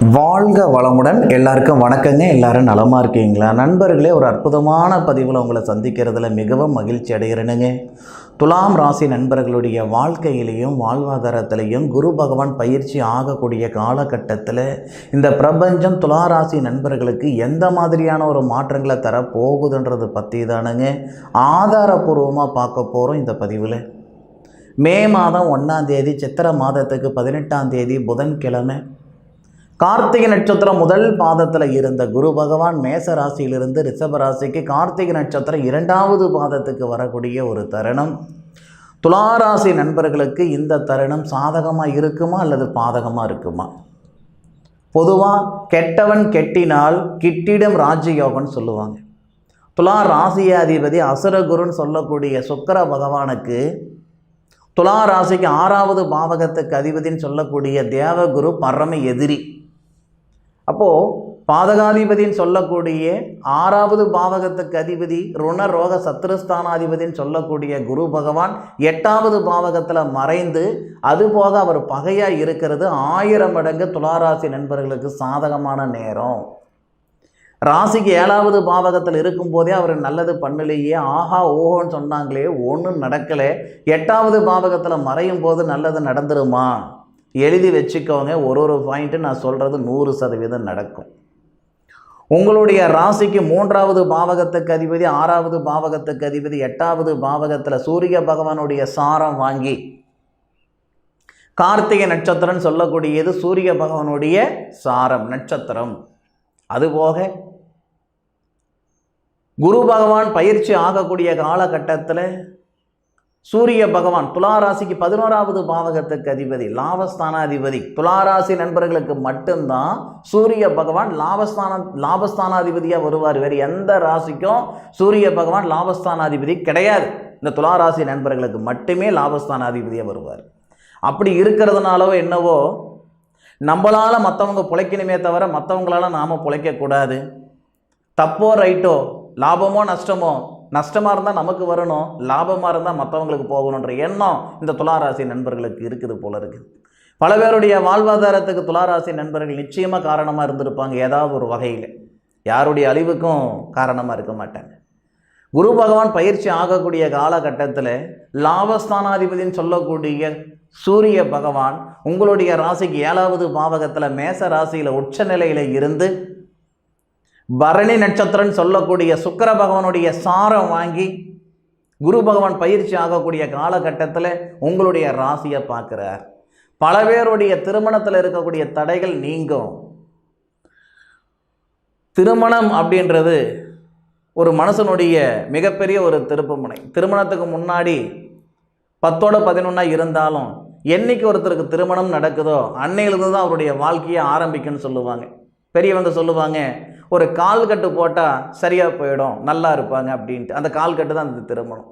வாழ்க வளமுடன் எல்லாருக்கும் வணக்கங்க. எல்லாரும் நலமாக இருக்கீங்களா? நண்பர்களே ஒரு அற்புதமான பதிவில் உங்களை சந்திக்கிறதுல மிகவும் மகிழ்ச்சி அடைகிறேனுங்க. துலாம் ராசி நண்பர்களுடைய வாழ்க்கையிலையும் வாழ்வாதாரத்திலையும் குரு பகவான் பயிற்சி ஆகக்கூடிய காலகட்டத்தில் இந்த பிரபஞ்சம் துலா ராசி நண்பர்களுக்கு எந்த மாதிரியான ஒரு மாற்றங்களை தர போகுதுன்றது பற்றி தானுங்க. ஆதாரபூர்வமாக பார்க்க போகிறோம் இந்த பதிவில். மே மாதம் ஒன்றாம் தேதி சித்திரை மாதத்துக்கு பதினெட்டாம் தேதி புதன்கிழமை. கார்த்திகை நட்சத்திரம் முதல் பாதத்தில் இருந்த குரு பகவான் மேச ராசியிலிருந்து ரிஷப ராசிக்கு கார்த்திகை நட்சத்திரம் இரண்டாவது பாதத்துக்கு வரக்கூடிய ஒரு தருணம். துளாராசி நண்பர்களுக்கு இந்த தருணம் சாதகமாக இருக்குமா அல்லது பாதகமாக இருக்குமா? பொதுவாக கெட்டவன் கெட்டினால் கிட்டிடம் ராஜயோகம்னு சொல்லுவாங்க. துலா ராசியாதிபதி அசுரகுருன்னு சொல்லக்கூடிய சுக்கர பகவானுக்கு துலா ராசிக்கு ஆறாவது பாவகத்துக்கு அதிபதின்னு சொல்லக்கூடிய தேவகுரு பரம எதிரி. அப்போது பாதகாதிபதின்னு சொல்லக்கூடிய ஆறாவது பாவகத்துக்கு அதிபதி ருண ரோக சத்ருஸ்தானாதிபதின்னு சொல்லக்கூடிய குரு பகவான் எட்டாவது பாவகத்தில் மறைந்து அதுபோக அவர் பகையாக இருக்கிறது ஆயிரம் மடங்கு துளாராசி நண்பர்களுக்கு சாதகமான நேரம். ராசிக்கு ஏழாவது பாவகத்தில் இருக்கும்போதே அவர் நல்லது பண்ணலையே ஆஹா ஓஹோன்னு சொன்னாங்களே ஒன்றும் நடக்கலை. எட்டாவது பாவகத்தில் மறையும் போது நல்லது நடந்துருமா? எழுதி வச்சுக்கோங்க. ஒரு ஒரு பாயிண்ட்டு நான் சொல்கிறது நூறு சதவீதம் நடக்கும். உங்களுடைய ராசிக்கு மூன்றாவது பாவகத்துக்கு அதிபதி ஆறாவது பாவகத்துக்கு அதிபதி எட்டாவது பாவகத்தில் சூரிய பகவானுடைய சாரம் வாங்கி கார்த்திகை நட்சத்திரம்னு சொல்லக்கூடியது சூரிய பகவானுடைய சாரம் நட்சத்திரம். அதுபோக குரு பகவான் பயிற்சி ஆகக்கூடிய காலகட்டத்தில் சூரிய பகவான் துளாராசிக்கு பதினோராவது பாவகத்துக்கு அதிபதி லாபஸ்தானாதிபதி. துளாராசி நண்பர்களுக்கு மட்டும்தான் சூரிய பகவான் லாபஸ்தான லாபஸ்தானாதிபதியாக வருவார். வேறு எந்த ராசிக்கும் சூரிய பகவான் லாபஸ்தானாதிபதி கிடையாது. இந்த துளாராசி நண்பர்களுக்கு மட்டுமே லாபஸ்தானாதிபதியாக வருவார். அப்படி இருக்கிறதுனாலவோ என்னவோ நம்மளால் மற்றவங்க பிழைக்கணுமே தவிர மற்றவங்களால நாம் பிழைக்கக்கூடாது. தப்போ ரைட்டோ லாபமோ நஷ்டமோ நஷ்டமாக இருந்தால் நமக்கு வரணும் லாபமாக இருந்தால் மற்றவங்களுக்கு போகணுன்ற எண்ணம் இந்த துளாராசி நண்பர்களுக்கு இருக்குது போல இருக்குது. பல பேருடைய வாழ்வாதாரத்துக்கு துளாராசி நண்பர்கள் நிச்சயமாக காரணமாக இருந்திருப்பாங்க ஏதாவது ஒரு வகையில். யாருடைய அழிவுக்கும் காரணமாக இருக்க மாட்டாங்க. குரு பகவான் பயிற்சி ஆகக்கூடிய காலகட்டத்தில் லாபஸ்தானாதிபதினு சொல்லக்கூடிய சூரிய பகவான் உங்களுடைய ராசிக்கு ஏழாவது பாவகத்தில் மேச ராசியில் உச்ச நிலையில் இருந்து பரணி நட்சத்திரம்னு சொல்லக்கூடிய சுக்கர பகவானுடைய சாரம் வாங்கி குரு பகவான் பயிற்சி ஆகக்கூடிய காலகட்டத்தில் உங்களுடைய ராசியை பார்க்குறார். பல பேருடைய திருமணத்தில் இருக்கக்கூடிய தடைகள் நீங்கும். திருமணம் அப்படின்றது ஒரு மனசனுடைய மிகப்பெரிய ஒரு திருப்புமுனை திருமணத்துக்கு முன்னாடி பத்தோட பதினொன்றா இருந்தாலும் என்னைக்கு ஒருத்தருக்கு திருமணம் நடக்குதோ அன்னையிலிருந்து தான் அவருடைய வாழ்க்கையை ஆரம்பிக்குன்னு சொல்லுவாங்க. பெரியவங்க சொல்லுவாங்க ஒரு கால் கட்டு போட்டால் சரியாக போயிடும் நல்லா இருப்பாங்க அப்படின்ட்டு. அந்த கால் கட்டு தான் அந்த திருமணம்.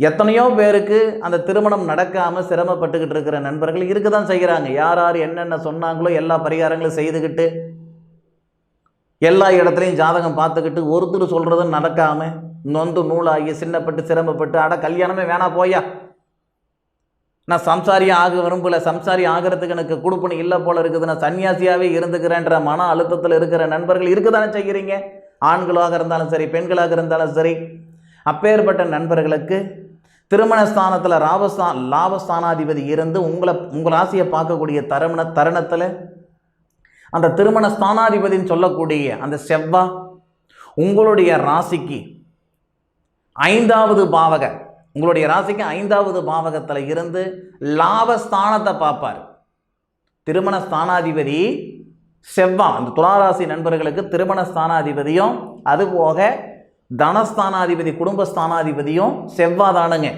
எத்தனையோ பேருக்கு அந்த திருமணம் நடக்காமல் சிரமப்பட்டுக்கிட்டு இருக்கிற நண்பர்கள் இருக்க தான் செய்கிறாங்க. யார் யார் என்னென்ன சொன்னாங்களோ எல்லா பரிகாரங்களும் செய்துக்கிட்டு எல்லா இடத்துலையும் ஜாதகம் பார்த்துக்கிட்டு ஒருத்தர் சொல்கிறதும் நடக்காமல் நொந்து நூலாகி சின்னப்பட்டு சிரமப்பட்டு அட கல்யாணமே வேணா போயா நான் சம்சாரியாக ஆக விரும்பல சம்சாரி ஆகிறதுக்கு எனக்கு கொடுப்பணி இல்லை போல இருக்குது நான் சன்னியாசியாகவே இருந்துக்கிறேன்ற மன அழுத்தத்தில் இருக்கிற நண்பர்கள் இருக்க தானே செய்கிறீங்க ஆண்களாக இருந்தாலும் சரி பெண்களாக இருந்தாலும் சரி அப்பேற்பட்ட நண்பர்களுக்கு திருமண ஸ்தானத்தில் ராபஸ்தான் லாபஸ்தானாதிபதி இருந்து உங்களை உங்கள் ராசியை பார்க்கக்கூடிய தருண தருணத்தில் அந்த திருமண ஸ்தானாதிபதின்னு சொல்லக்கூடிய அந்த செவ்வா உங்களுடைய ராசிக்கு ஐந்தாவது பாவக உங்களுடைய ராசிக்கு ஐந்தாவது பாவகத்தில் இருந்து லாபஸ்தானத்தை பார்ப்பார். திருமண ஸ்தானாதிபதி செவ்வா அந்த துளாராசி நண்பர்களுக்கு திருமண ஸ்தானாதிபதியும் அதுபோக தனஸ்தானாதிபதி குடும்பஸ்தானாதிபதியும் செவ்வா தானுங்க.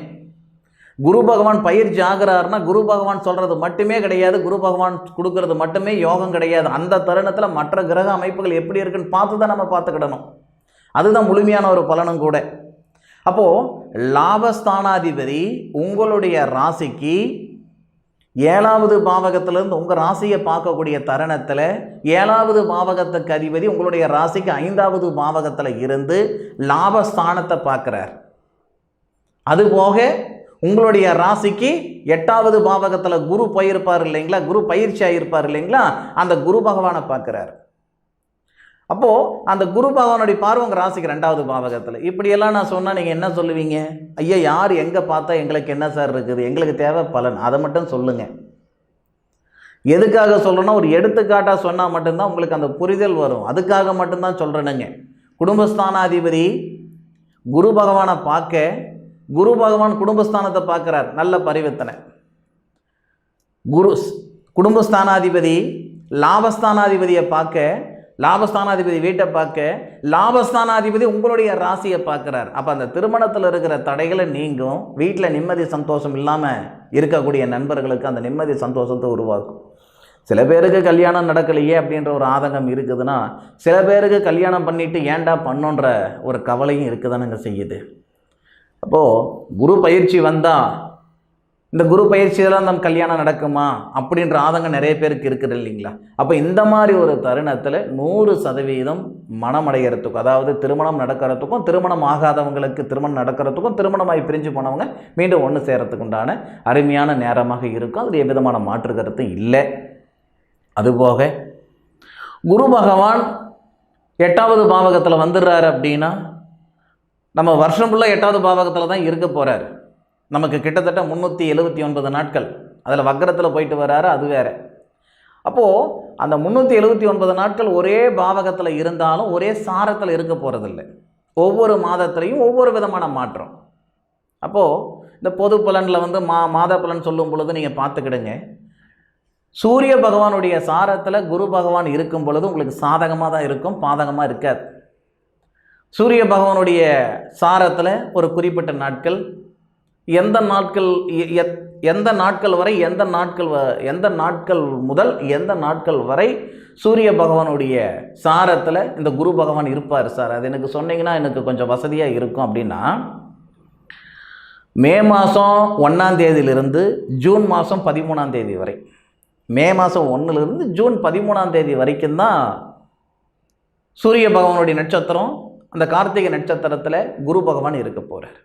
குரு பகவான் பயிற்சி ஆகிறாருன்னா குரு பகவான் சொல்கிறது மட்டுமே கிடையாது குரு பகவான் கொடுக்கறது மட்டுமே யோகம் கிடையாது. அந்த தருணத்தில் மற்ற கிரக அமைப்புகள் எப்படி இருக்குன்னு பார்த்து தான் நம்ம பார்த்துக்கிடணும். அதுதான் முழுமையான ஒரு பலனும் கூட. அப்போது லாபஸ்தானாதிபதி உங்களுடைய ராசிக்கு ஏழாவது பாவகத்திலிருந்து உங்கள் ராசியை பார்க்கக்கூடிய தருணத்தில் ஏழாவது பாவகத்துக்கு அதிபதி உங்களுடைய ராசிக்கு ஐந்தாவது பாவகத்தில் இருந்து லாபஸ்தானத்தை பார்க்குறார். அதுபோக உங்களுடைய ராசிக்கு எட்டாவது பாவகத்தில் குரு பயிர்ப்பார் இல்லைங்களா? குரு பயிற்சி ஆகியிருப்பார் இல்லைங்களா? அந்த குரு பகவானை பார்க்குறாரு. அப்போது அந்த குரு பகவானுடைய பார்வை உங்கள் ராசிக்கு ரெண்டாவது பாவகத்தில். இப்படியெல்லாம் நான் சொன்னால் நீங்கள் என்ன சொல்லுவீங்க? ஐயா யார் எங்கே பார்த்தா எங்களுக்கு என்ன சார் இருக்குது? எங்களுக்கு தேவை பலன். அதை மட்டும் சொல்லுங்கள் எதுக்காக சொல்கிறேன்னா ஒரு எடுத்துக்காட்டாக சொன்னால் மட்டும்தான் உங்களுக்கு அந்த புரிதல் வரும். அதுக்காக மட்டும்தான் சொல்கிறேனுங்க குடும்பஸ்தானாதிபதி குரு பகவானை பார்க்க குரு பகவான் குடும்பஸ்தானத்தை பார்க்குறார். நல்ல பரிவர்த்தனை. குரு குடும்பஸ்தானாதிபதி லாபஸ்தானாதிபதியை பார்க்க லாபஸ்தானாதிபதி வீட்டை பார்க்க லாபஸ்தானாதிபதி உங்களுடைய ராசியை பார்க்குறார். அப்போ அந்த திருமணத்தில் இருக்கிற தடைகளை நீங்கும் வீட்டில் நிம்மதி சந்தோஷம் இல்லாமல் இருக்கக்கூடிய நண்பர்களுக்கு அந்த நிம்மதி சந்தோஷத்தை உருவாக்கும். சில பேருக்கு கல்யாணம் நடக்கலையே அப்படின்ற ஒரு ஆதங்கம் இருக்குதுன்னா சில பேருக்கு கல்யாணம் பண்ணிவிட்டு ஏன்டா பண்ணோன்ற ஒரு கவலையும் இருக்குதானுங்க செய்யுது. அப்போது குரு பயிற்சி வந்தால் இந்த குரு பயிற்சியெல்லாம் நம் கல்யாணம் நடக்குமா? அப்படின்ற ஆதங்கம் நிறைய பேருக்கு இருக்குது இல்லைங்களா? அப்போ இந்த மாதிரி ஒரு தருணத்தில் நூறு சதவீதம் மனமடைகிறதுக்கும் அதாவது திருமணம் நடக்கிறதுக்கும் திருமணம் ஆகாதவங்களுக்கு திருமணம் நடக்கிறதுக்கும் திருமணமாகி பிரிஞ்சு போனவங்க மீண்டும் ஒன்று சேரத்துக்கு உண்டான அருமையான நேரமாக இருக்கும். அதில் எவ்விதமான மாற்று கருத்து இல்லை. அதுபோக குரு பகவான் எட்டாவது பாவகத்தில் வந்துடுறாரு அப்படின்னா நம்ம வருஷம் ஃபுல்லாக எட்டாவது பாவகத்தில் தான் இருக்க போகிறாரு நமக்கு கிட்டத்தட்ட முந்நூற்றி எழுபத்தி ஒன்பது நாட்கள். அதில் வக்கரத்தில் போயிட்டு வராரு அது வேற. அப்போது அந்த முந்நூற்றி எழுபத்தி ஒன்பது நாட்கள் ஒரே பாவகத்தில் இருந்தாலும் ஒரே சாரத்தில் இருக்க போகிறதில்ல ஒவ்வொரு மாதத்துலேயும் ஒவ்வொரு விதமான மாற்றம். அப்போது இந்த பொது பலனில் வந்து மா மாத பலன் சொல்லும் பொழுது நீங்கள் பார்த்துக்கிடுங்க. சூரிய பகவானுடைய சாரத்தில் குரு பகவான் இருக்கும் பொழுது உங்களுக்கு சாதகமாக தான் இருக்கும் பாதகமாக இருக்காது. சூரிய பகவானுடைய சாரத்தில் ஒரு குறிப்பிட்ட நாட்கள் எந்த நாட்கள் எ- எத்- எந்த நாட்கள் வரை எந்த நாட்கள் வ- எந்த நாட்கள் முதல் எந்த நாட்கள் வரை சூரிய பகவானுடைய சாரத்தில் இந்த குரு பகவான் இருப்பார் சார். அது எனக்கு சொன்னீங்கன்னா எனக்கு கொஞ்சம் வசதியாக இருக்கும் அப்படின்னா மே மாதம் ஒன்றாம் தேதியிலிருந்து ஜூன் மாதம் பதிமூணாம் தேதி வரை. மே மாதம் ஒன்றுலேருந்து ஜூன் பதிமூணாம் தேதி வரைக்கும் தான் சூரிய பகவானுடைய நட்சத்திரம் அந்த கார்த்திகை நட்சத்திரத்தில் குரு பகவான் இருக்க போகிறார்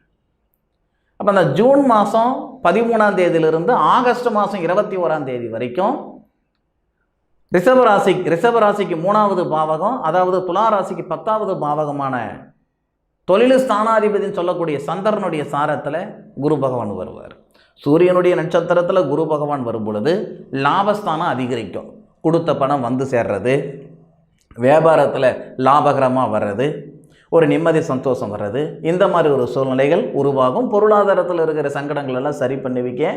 அப்போ அந்த ஜூன் மாதம் பதிமூணாம் தேதியிலிருந்து ஆகஸ்ட் மாதம் இருபத்தி ஓராம் தேதி வரைக்கும் ரிஷப ராசி ரிஷப ராசிக்கு மூணாவது பாவகம் அதாவது துலா ராசிக்கு பத்தாவது பாவகமான தொழில் ஸ்தானாதிபதினு சொல்லக்கூடிய சந்திரனுடைய சாரத்தில் குரு பகவான் வருவார். சூரியனுடைய நட்சத்திரத்தில் குரு பகவான் வரும் பொழுது லாபஸ்தானம் அதிகரிக்கும். கொடுத்த பணம் வந்து சேர்றது வியாபாரத்தில் லாபகரமாக வர்றது ஒரு நிம்மதி சந்தோஷம் வர்றது. இந்த மாதிரி ஒரு சூழ்நிலைகள் உருவாகும். பொருளாதாரத்தில் இருக்கிற சங்கடங்கள் எல்லாம் சரி பண்ணுவிக்க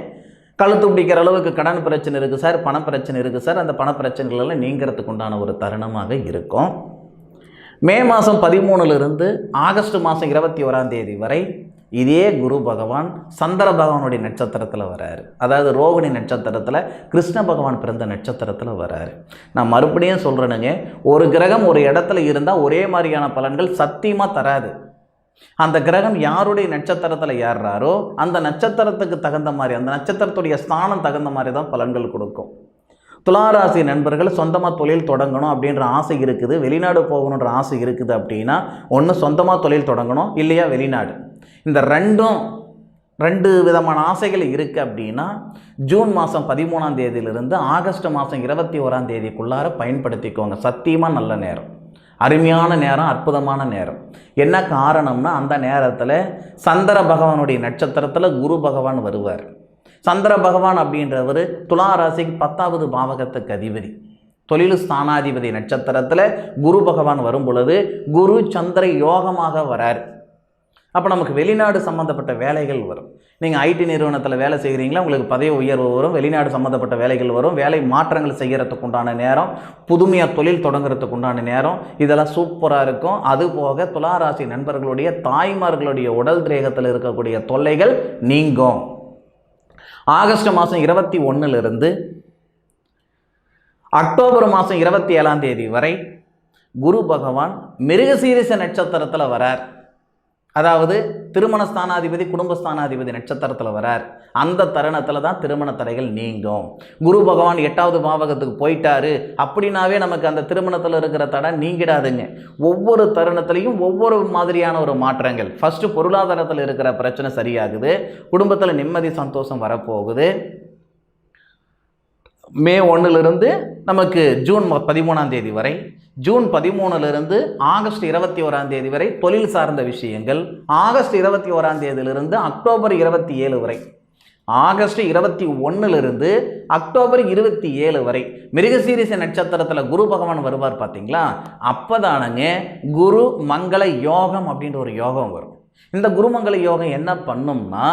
கழுத்து பிடிக்கிற அளவுக்கு கடன் பிரச்சனை இருக்குது சார் பண பிரச்சனை இருக்குது சார். அந்த பண பிரச்சனைகள் எல்லாம் நீங்கிறதுக்கு உண்டான ஒரு தருணமாக இருக்கும். மே மாதம் பதிமூணுலேருந்து ஆகஸ்ட் மாதம் இருபத்தி ஓராம் தேதி வரை இதே குரு பகவான் சந்திர பகவானுடைய நட்சத்திரத்தில் வராரு. அதாவது ரோகிணி நட்சத்திரத்தில் கிருஷ்ண பகவான் பிறந்த நட்சத்திரத்தில் வராரு. நான் மறுபடியும் சொல்கிறேனுங்க ஒரு கிரகம் ஒரு இடத்துல இருந்தால் ஒரே மாதிரியான பலன்கள் சத்தியமாக தராது. அந்த கிரகம் யாருடைய நட்சத்திரத்தில் ஏறுறாரோ அந்த நட்சத்திரத்துக்கு தகுந்த மாதிரி அந்த நட்சத்திரத்துடைய ஸ்தானம் தகுந்த மாதிரி தான் பலன்கள் கொடுக்கும். துளாராசி நண்பர்கள் சொந்தமாக தொழில் தொடங்கணும் அப்படின்ற ஆசை இருக்குது. வெளிநாடு போகணுன்ற ஆசை இருக்குது அப்படின்னா ஒன்று சொந்தமாக தொழில் தொடங்கணும் இல்லையா வெளிநாடு. இந்த ரெண்டும் ரெண்டு விதமான ஆசைகள் இருக்குது அப்படின்னா ஜூன் மாதம் பதிமூணாம் தேதியிலிருந்து ஆகஸ்ட் மாதம் இருபத்தி ஓராம் தேதிக்குள்ளார பயன்படுத்திக்கோங்க. சத்தியமாக நல்ல நேரம். அருமையான நேரம் அற்புதமான நேரம். என்ன காரணம்னா அந்த நேரத்தில் சந்திர பகவானுடைய நட்சத்திரத்தில் குரு பகவான் வருவார். சந்திர பகவான் அப்படின்றவர் துலா ராசிக்கு பத்தாவது பாவகத்துக்கு அதிபதி. தொழில் ஸ்தானாதிபதி நட்சத்திரத்தில் குரு பகவான் வரும் பொழுது குரு சந்திர யோகமாக வரார். அப்போ நமக்கு வெளிநாடு சம்மந்தப்பட்ட வேலைகள் வரும். நீங்கள் ஐடி நிறுவனத்தில் வேலை செய்கிறீங்களா உங்களுக்கு பதவி உயர்வு வரும் வெளிநாடு சம்மந்தப்பட்ட வேலைகள் வரும் வேலை மாற்றங்கள் செய்கிறதுக்கு உண்டான நேரம் புதுமையாக தொழில் தொடங்குறதுக்கு உண்டான நேரம் இதெல்லாம் சூப்பராக இருக்கும். அது போக துளாராசி நண்பர்களுடைய தாய்மார்களுடைய உடல் திரேகத்தில் இருக்கக்கூடிய தொல்லைகள் நீங்கும். ஆகஸ்ட் மாதம் இருபத்தி ஒன்றுலேருந்து அக்டோபர் மாதம் இருபத்தி ஏழாம் தேதி வரை குரு பகவான் மிருகசீரிச நட்சத்திரத்தில் வரார். அதாவது திருமண ஸ்தானாதிபதி குடும்பஸ்தானாதிபதி நட்சத்திரத்தில் வரார். அந்த தருணத்தில் தான் திருமண தடைகள் நீங்கும். குரு பகவான் எட்டாவது பாவகத்துக்கு போயிட்டாரு அப்படின்னாவே நமக்கு அந்த திருமணத்தில் இருக்கிற தடை நீங்கிடாதுங்க. ஒவ்வொரு தருணத்துலையும் ஒவ்வொரு மாதிரியான ஒரு மாற்றங்கள். ஃபஸ்ட்டு பொருளாதாரத்தில் இருக்கிற பிரச்சனை சரியாகுது. குடும்பத்தில் நிம்மதி சந்தோஷம் வரப்போகுது. மே ஒன்றுலேருந்து நமக்கு ஜூன் பதிமூணாம் தேதி வரை ஜூன் பதிமூணுலேருந்து ஆகஸ்ட் இருபத்தி ஓராம் தேதி வரை தொழில் சார்ந்த விஷயங்கள் ஆகஸ்ட் இருபத்தி ஓராம் தேதியிலிருந்து அக்டோபர் இருபத்தி ஏழு வரை ஆகஸ்ட் இருபத்தி ஒன்றுலேருந்து அக்டோபர் இருபத்தி ஏழு வரை. மிருகசீரிச நட்சத்திரத்தில் குரு பகவான் வருவார் பார்த்தீங்களா அப்போதானங்க குரு மங்கள யோகம் அப்படின்ற ஒரு யோகம் வரும். இந்த குருமங்கள யோகம் என்ன பண்ணும்னா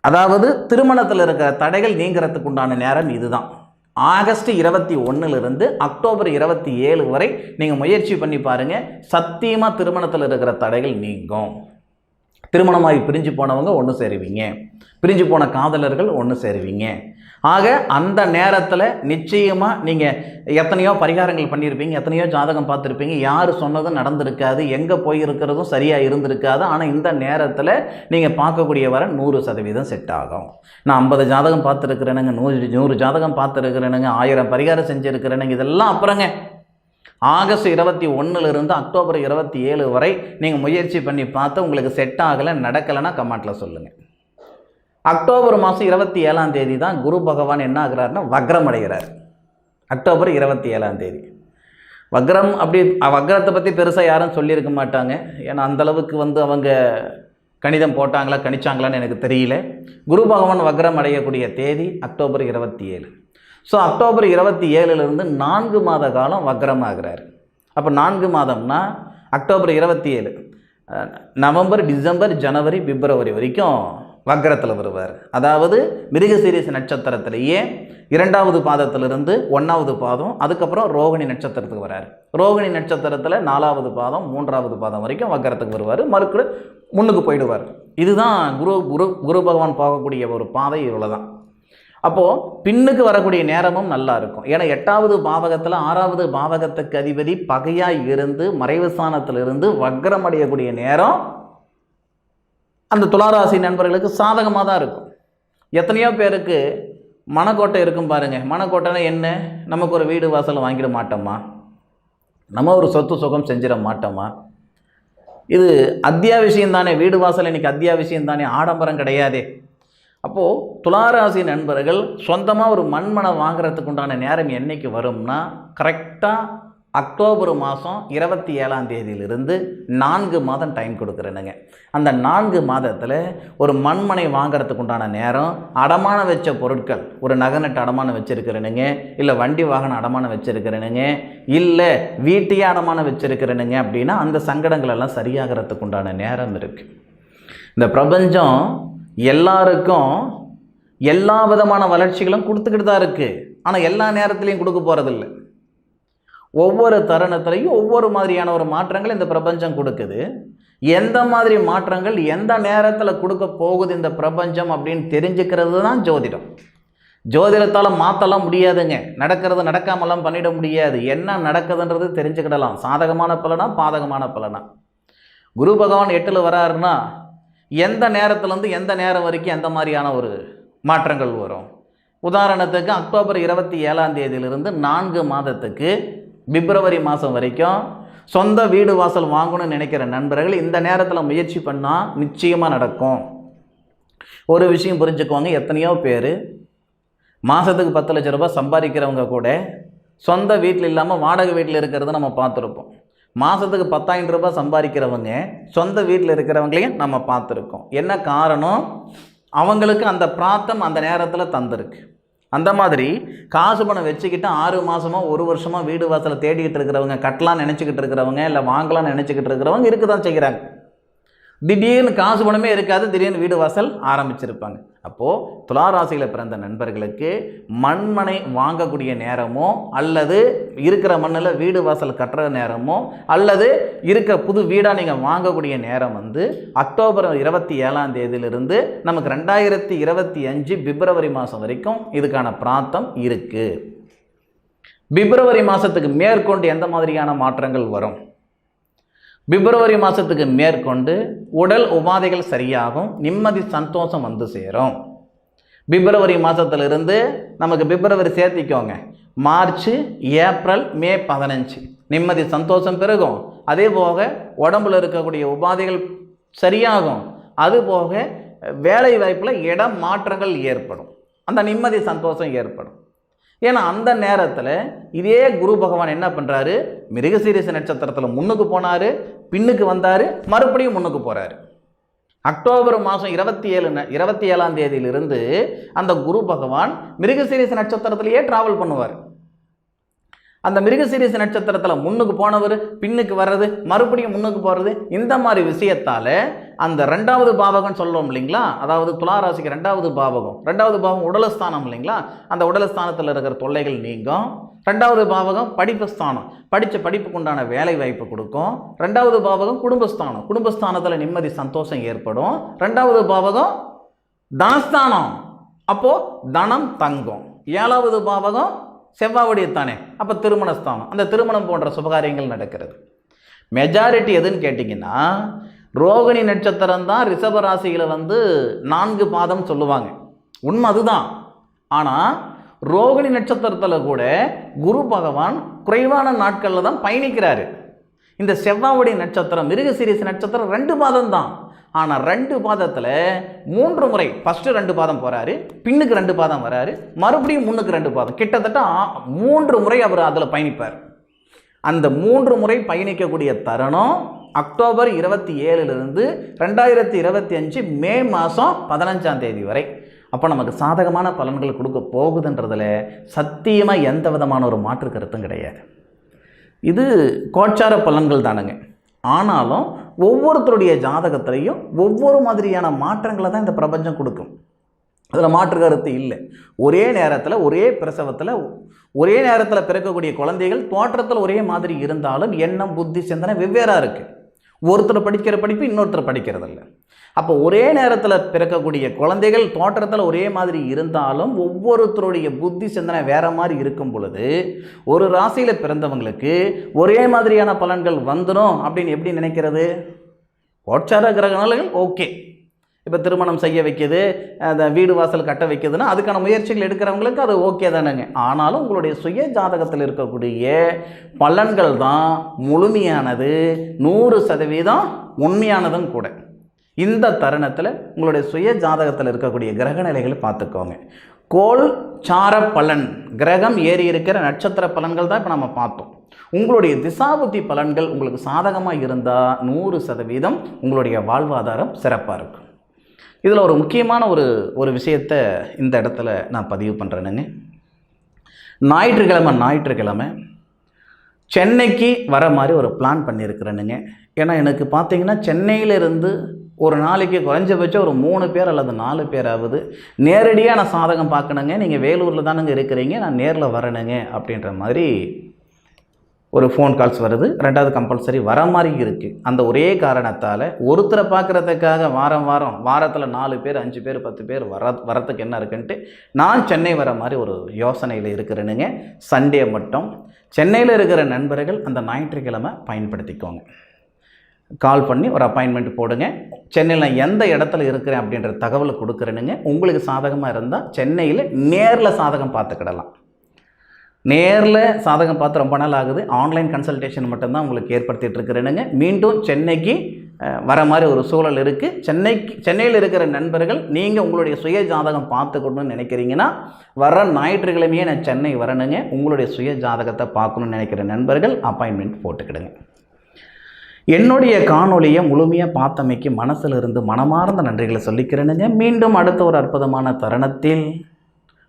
அதாவது திருமணத்தில் இருக்கிற தடைகள் நீங்கிறதுக்கு உண்டான நேரம் இதுதான். ஆகஸ்ட் இருபத்தி ஒன்றுலேருந்து அக்டோபர் இருபத்தி ஏழு வரை நீங்கள் முயற்சி பண்ணி பாருங்கள் சத்தியமாக திருமணத்தில் இருக்கிற தடைகள் நீங்கும். திருமணமாகி பிரிஞ்சு போனவங்க ஒன்று சேருவீங்க. பிரிஞ்சு போன காதலர்கள் ஒன்று சேருவீங்க. ஆக அந்த நேரத்தில் நிச்சயமாக நீங்கள் எத்தனையோ பரிகாரங்கள் பண்ணியிருப்பீங்க எத்தனையோ ஜாதகம் பார்த்துருப்பீங்க. யார் சொன்னதும் நடந்திருக்காது. எங்கே போயிருக்கிறதும் சரியாக இருந்திருக்காது. ஆனால் இந்த நேரத்தில் நீங்கள் பார்க்கக்கூடிய வர நூறு சதவீதம் செட் ஆகும். நான் ஐம்பது ஜாதகம் பார்த்துருக்கிறேனுங்க நூறு நூறு ஜாதகம் பார்த்துருக்கிறேனுங்க ஆயிரம் பரிகாரம் செஞ்சுருக்கிறேனுங்க. இதெல்லாம் அப்புறங்க. ஆகஸ்ட் இருபத்தி ஒன்றுலேருந்து அக்டோபர் இருபத்தி ஏழு வரை நீங்கள் முயற்சி பண்ணி பார்த்து உங்களுக்கு செட் ஆகலை நடக்கலைன்னா கமெண்ட்டில் சொல்லுங்கள் அக்டோபர் மாதம் இருபத்தி ஏழாம் தேதி தான் குரு பகவான் என்ன ஆகிறாருன்னா வக்ரம் அடைகிறார். அக்டோபர் இருபத்தி ஏழாம் தேதி. வக்ரம் அப்படி வக்ரத்தை பற்றி பெருசாக யாரும் சொல்லியிருக்க மாட்டாங்க. ஏன்னா அந்தளவுக்கு வந்து அவங்க கணிதம் போட்டாங்களா கணிச்சாங்களான்னு எனக்கு தெரியல. குரு பகவான் வக்ரம் அடையக்கூடிய தேதி அக்டோபர் இருபத்தி ஏழு. ஸோ அக்டோபர் இருபத்தி ஏழுலேருந்து நான்கு மாத காலம் வக்ரமாகிறார் அப்போ நான்கு மாதம்னா அக்டோபர் இருபத்தி ஏழு நவம்பர் டிசம்பர் ஜனவரி பிப்ரவரி வரைக்கும் வக்ரத்தில் வருவார். அதாவது மிருகசீரிஸ் நட்சத்திரத்திலேயே இரண்டாவது பாதத்திலிருந்து ஒன்றாவது பாதம் அதுக்கப்புறம் ரோகிணி நட்சத்திரத்துக்கு வரார். ரோகிணி நட்சத்திரத்தில் நாலாவது பாதம் மூன்றாவது பாதம் வரைக்கும் வக்கரத்துக்கு வருவார். மறுக்கடு முன்னுக்கு போயிடுவார். இதுதான் குரு குரு குரு பகவான் போகக்கூடிய ஒரு பாதை இவ்வளோ தான் அப்போது பின்னுக்கு வரக்கூடிய நேரமும் நல்லா இருக்கும். ஏன்னா எட்டாவது பாவகத்தில் ஆறாவது பாவகத்துக்கு அதிபதி பகையாக இருந்து மறைவு ஸ்தானத்திலிருந்து வக்ரம் அடையக்கூடிய நேரம் அந்த துளாராசி நண்பர்களுக்கு சாதகமாக தான் இருக்கும். எத்தனையோ பேருக்கு மனக்கோட்டை இருக்கும் பாருங்கள் மனக்கோட்டைனா என்ன? நமக்கு ஒரு வீடு வாசல் வாங்கிட மாட்டோமா? நம்ம ஒரு சொத்து சுகம் செஞ்சிட மாட்டோமா? இது அத்தியாவசியம் தானே. வீடு வாசல் இன்னைக்கு அத்தியாவசியம் தானே. ஆடம்பரம் கிடையாதே. அப்போது துளாராசி நண்பர்கள் சொந்தமாக ஒரு மண்மனை வாங்குறதுக்கு உண்டான நேரம் என்றைக்கு வரும்னா கரெக்டாக அக்டோபர் மாதம் இருபத்தி ஏழாம் தேதியிலிருந்து நான்கு மாதம் டைம் கொடுக்குறேனுங்க. அந்த நான்கு மாதத்தில் ஒரு மண்மனை வாங்கிறதுக்கு உண்டான நேரம் அடமானம் வச்ச பொருட்கள் ஒரு நகநட்டு அடமானம் வச்சுருக்கிறேனுங்க இல்லை வண்டி வாகனம் அடமானம் வச்சுருக்கிறேனுங்க இல்லை வீட்டையே அடமானம் வச்சுருக்கிறேனுங்க அப்படின்னா அந்த சங்கடங்கள் எல்லாம் சரியாகிறதுக்கு உண்டான நேரம் இருக்குது இந்த பிரபஞ்சம் எல்லாருக்கும் எல்லா விதமான வளர்ச்சிகளும் கொடுத்துக்கிட்டு தான் இருக்குது ஆனால் எல்லா நேரத்துலையும் கொடுக்க போகிறதில்லை ஒவ்வொரு தருணத்துலையும் ஒவ்வொரு மாதிரியான ஒரு மாற்றங்கள் இந்த பிரபஞ்சம் கொடுக்குது. எந்த மாதிரி மாற்றங்கள் எந்த நேரத்தில் கொடுக்க போகுது இந்த பிரபஞ்சம் அப்படின்னு தெரிஞ்சுக்கிறது தான் ஜோதிடம். ஜோதிடத்தால் மாற்றலாம் முடியாதுங்க. நடக்கிறது நடக்காமலாம் பண்ணிட முடியாது. என்ன நடக்குதுன்றது தெரிஞ்சுக்கிடலாம். சாதகமான பலனா பாதகமான பலனா? குரு பகவான் எட்டில் வராருன்னா எந்த நேரத்துலேருந்து எந்த நேரம் வரைக்கும் எந்த மாதிரியான ஒரு மாற்றங்கள் வரும். உதாரணத்துக்கு அக்டோபர் இருபத்தி ஏழாம் தேதியிலிருந்து நான்கு மாதத்துக்கு பிப்ரவரி மாதம் வரைக்கும் சொந்த வீடு வாசல் வாங்கணும்னு நினைக்கிற நண்பர்கள் இந்த நேரத்தில் முயற்சி பண்ணால் நிச்சயமாக நடக்கும். ஒரு விஷயம் புரிஞ்சுக்குவாங்க. எத்தனையோ பேர் மாதத்துக்கு பத்து லட்ச ரூபாய் சம்பாதிக்கிறவங்க கூட சொந்த வீட்டில் இல்லாமல் வாடகை வீட்டில் இருக்கிறத நம்ம பார்த்துருப்போம். மாதத்துக்கு பத்தாயிரம் ரூபாய் சம்பாதிக்கிறவங்க சொந்த வீட்டில் இருக்கிறவங்களையும் நம்ம பார்த்துருக்கோம். என்ன காரணம்? அவங்களுக்கு அந்த பிராத்தம் அந்த நேரத்தில் தந்திருக்கு. அந்த மாதிரி காசு பணம் வச்சுக்கிட்டு ஆறு மாதமாக ஒரு வருஷமாக வீடு வாசலை தேடிக்கிட்டு இருக்கிறவங்க கட்டலாம் நினச்சிக்கிட்டு இருக்கிறவங்க இல்லை வாங்கலாம்னு நினச்சிக்கிட்டு இருக்கிறவங்க இருக்க தான் செய்கிறாங்க திடீர்னு காசு பணமே இருக்காது திடீர்னு வீடு வாசல் ஆரம்பிச்சிருப்பாங்க. அப்போது துளாராசியில் பிறந்த நண்பர்களுக்கு மண்மனை வாங்கக்கூடிய நேரமோ அல்லது இருக்கிற மண்ணில் வீடு வாசல் கட்டுற நேரமோ அல்லது இருக்க புது வீடாக நீங்கள் வாங்கக்கூடிய நேரம் வந்து அக்டோபர் இருபத்தி ஏழாம் தேதியிலிருந்து நமக்கு ரெண்டாயிரத்தி இருபத்தி அஞ்சு பிப்ரவரி மாதம் வரைக்கும் இதுக்கான பிராத்தம் இருக்குது பிப்ரவரி மாதத்துக்கு மேற்கொண்டு எந்த மாதிரியான மாற்றங்கள் வரும்? பிப்ரவரி மாதத்துக்கு மேற்கொண்டு உடல் உபாதைகள் சரியாகும் நிம்மதி சந்தோஷம் வந்து சேரும். பிப்ரவரி மாதத்துலேருந்து நமக்கு பிப்ரவரி சேர்த்திக்கோங்க. மார்ச் ஏப்ரல் மே பதினஞ்சு. நிம்மதி சந்தோஷம் பெருகும். அதே போக உடம்புல இருக்கக்கூடிய உபாதைகள் சரியாகும். அது போக வேலை வாய்ப்பில் இடம் மாற்றங்கள் ஏற்படும். அந்த நிம்மதி சந்தோஷம் ஏற்படும். ஏன்னா அந்த நேரத்தில் இதே குரு பகவான் என்ன பண்ணுறாரு மிருகசீரிச நட்சத்திரத்தில் முன்னுக்கு போனார் பின்னுக்கு வந்தார் மறுபடியும் முன்னுக்கு போகிறாரு அக்டோபர் மாதம் இருபத்தி ஏழு ந- இருபத்தி ஏழாம் தேதியிலிருந்து அந்த குரு பகவான் மிருகசீரிச நட்சத்திரத்திலேயே ட்ராவல் பண்ணுவார். அந்த மிருகசீரிச நட்சத்திரத்தில் முன்னுக்கு போனவர் பின்னுக்கு வர்றது மறுபடியும் முன்னுக்கு போகிறது இந்த மாதிரி விஷயத்தால் அந்த ரெண்டாவது பாவகம்னு சொல்லுவோம் இல்லைங்களா? அதாவது துளாராசிக்கு ரெண்டாவது பாவகம். ரெண்டாவது பாவகம் உடலஸ்தானம் இல்லைங்களா? அந்த உடலஸ்தானத்தில் இருக்கிற தொல்லைகள் நீங்கும். ரெண்டாவது பாவகம் படிப்பு ஸ்தானம் படித்த படிப்புக்கு உண்டான வேலை வாய்ப்பு கொடுக்கும். ரெண்டாவது பாவகம் குடும்பஸ்தானம். குடும்பஸ்தானத்தில் நிம்மதி சந்தோஷம் ஏற்படும். ரெண்டாவது பாவகம் தனஸ்தானம். அப்போது தனம் தங்கும். ஏழாவது பாவகம் செவ்வாவுடையத்தானே. அப்போ திருமணஸ்தானம். அந்த திருமணம் போன்ற சுபகாரியங்கள் நடக்கிறது. மெஜாரிட்டி எதுன்னு கேட்டிங்கன்னா ரோகிணி நட்சத்திரம் தான் ரிஷபராசியில் வந்து நான்கு பாதம் சொல்லுவாங்க. உண்மை அதுதான். ஆனால் ரோகிணி நட்சத்திரத்தில் கூட குரு பகவான் குறைவான நாட்களில் தான் பயணிக்கிறாரு. இந்த செவ்வாவுடைய நட்சத்திரம் மிருகசீரிஸ் நட்சத்திரம் ரெண்டு பாதம் தான். ஆனால் ரெண்டு பாதத்தில் மூன்று முறை ஃபஸ்ட்டு ரெண்டு பாதம் போகிறாரு பின்னுக்கு ரெண்டு பாதம் வராரு மறுபடியும் முன்னுக்கு ரெண்டு பாதம். கிட்டத்தட்ட மூன்று முறை அவர் அதில் பயணிப்பார். அந்த மூன்று முறை பயணிக்கக்கூடிய தருணம் அக்டோபர் இருபத்தி ஏழுலேருந்து ரெண்டாயிரத்தி இருபத்தி அஞ்சு மே மாதம் பதினஞ்சாம் தேதி வரை. அப்போ நமக்கு சாதகமான பலன்கள் கொடுக்க போகுதுன்றதுல சத்தியமாக எந்த விதமான ஒரு மாற்று கருத்தும் கிடையாது. இது கோச்சார பலன்கள் தானுங்க. ஆனாலும் ஒவ்வொருத்தருடைய ஜாதகத்திலையும் ஒவ்வொரு மாதிரியான மாற்றங்களை தான் இந்த பிரபஞ்சம் கொடுக்கும். அதில் மாற்று கருத்து இல்லை. ஒரே நேரத்தில் ஒரே பிரசவத்தில் ஒரே நேரத்தில் பிறக்கக்கூடிய குழந்தைகள் தோற்றத்தில் ஒரே மாதிரி இருந்தாலும் எண்ணம் புத்தி சிந்தனை வெவ்வேறாக இருக்குது ஒருத்தர் படிக்கிற படிப்பு இன்னொருத்தர் படிக்கிறதில்ல. அப்போ ஒரே நேரத்தில் பிறக்கக்கூடிய குழந்தைகள் தோற்றத்தில் ஒரே மாதிரி இருந்தாலும் ஒவ்வொருத்தருடைய புத்தி சிந்தனை வேற மாதிரி இருக்கும் பொழுது ஒரு ராசியில் பிறந்தவங்களுக்கு ஒரே மாதிரியான பலன்கள் வந்துடும் அப்படின்னு எப்படி நினைக்கிறது? கோட்சார கிரகங்கள் ஓகே. இப்போ திருமணம் செய்ய வைக்கிது அந்த வீடு வாசல் கட்ட வைக்கிதுன்னா அதுக்கான முயற்சிகள் எடுக்கிறவங்களுக்கு அது ஓகே தானேங்க. ஆனாலும் உங்களுடைய சுய ஜாதகத்தில் இருக்கக்கூடிய பலன்கள் தான் முழுமையானது நூறு சதவீதம் உண்மையானதும் கூட. இந்த தருணத்தில் உங்களுடைய சுய ஜாதகத்தில் இருக்கக்கூடிய கிரக நிலைகளை பார்த்துக்கோங்க. கோள் சார பலன் கிரகம் ஏறி இருக்கிற நட்சத்திர பலன்கள் தான் இப்போ நம்ம பார்த்தோம். உங்களுடைய திசாபுத்தி பலன்கள் உங்களுக்கு சாதகமாக இருந்தால் நூறு சதவீதம் உங்களுடைய வாழ்வாதாரம் சிறப்பாக இருக்கும். இதில் ஒரு முக்கியமான ஒரு ஒரு விஷயத்தை இந்த இடத்துல நான் பதிவு பண்ணுறேனுங்க ஞாயிற்றுக்கிழமை ஞாயிற்றுக்கிழமை சென்னைக்கு வர மாதிரி ஒரு பிளான் பண்ணியிருக்கிறேனுங்க. ஏன்னா எனக்கு பார்த்தீங்கன்னா சென்னையிலிருந்து ஒரு நாளைக்கு குறைஞ்சபட்சம் ஒரு மூணு பேர் அல்லது நாலு பேராவது நேரடியாக நான் சாதகம் பார்க்கணுங்க. நீங்கள் வேலூரில் தானுங்க இருக்கிறீங்க. நான் நேரில் வரணுங்க அப்படின்ற மாதிரி ஒரு ஃபோன் கால்ஸ் வருது ரெண்டாவது கம்பல்சரி வர மாதிரி இருக்குது அந்த ஒரே காரணத்தால் ஒருத்தரை பார்க்குறதுக்காக வாரம் வாரம் வாரத்தில் நாலு பேர் அஞ்சு பேர் பத்து பேர் வர வரத்துக்கு என்ன இருக்குன்ட்டு நான் சென்னை வர மாதிரி ஒரு யோசனையில் இருக்கிறேனுங்க. சண்டே மட்டும். சென்னையில் இருக்கிற நண்பர்கள் அந்த ஞாயிற்றுக்கிழமை பயன்படுத்திக்கோங்க. கால் பண்ணி ஒரு அப்பாயின்மெண்ட் போடுங்க. சென்னையில் நான் எந்த இடத்துல இருக்கிறேன் அப்படின்ற தகவலை கொடுக்குறேனுங்க. உங்களுக்கு சாதகமாக இருந்தால் சென்னையில் நேரில் சாதகம் பார்த்துக்கிடலாம். நேரில் சாதகம் பார்த்து ரொம்ப நாள் ஆகுது. ஆன்லைன் கன்சல்டேஷன் மட்டும்தான் உங்களுக்கு ஏற்படுத்திகிட்டு இருக்கிறேனுங்க. மீண்டும் சென்னைக்கு வர மாதிரி ஒரு சூழல் இருக்குது சென்னைக்கு சென்னையில் இருக்கிற நண்பர்கள் நீங்கள் உங்களுடைய சுய ஜாதகம் பார்த்துக்கணும்னு நினைக்கிறீங்கன்னா வர ஞாயிற்றுக்கிழமையே நான் சென்னை வரணுங்க. உங்களுடைய சுய ஜாதகத்தை பார்க்கணும்னு நினைக்கிற நண்பர்கள் அப்பாயின்மெண்ட் போட்டுக்கிடுங்க. என்னுடைய காணொலியை முழுமையாக பார்த்தமைக்கு மனசில் இருந்து மனமார்ந்த நன்றிகளை சொல்லிக்கிறேனுங்க. மீண்டும் அடுத்த ஒரு அற்புதமான தருணத்தில்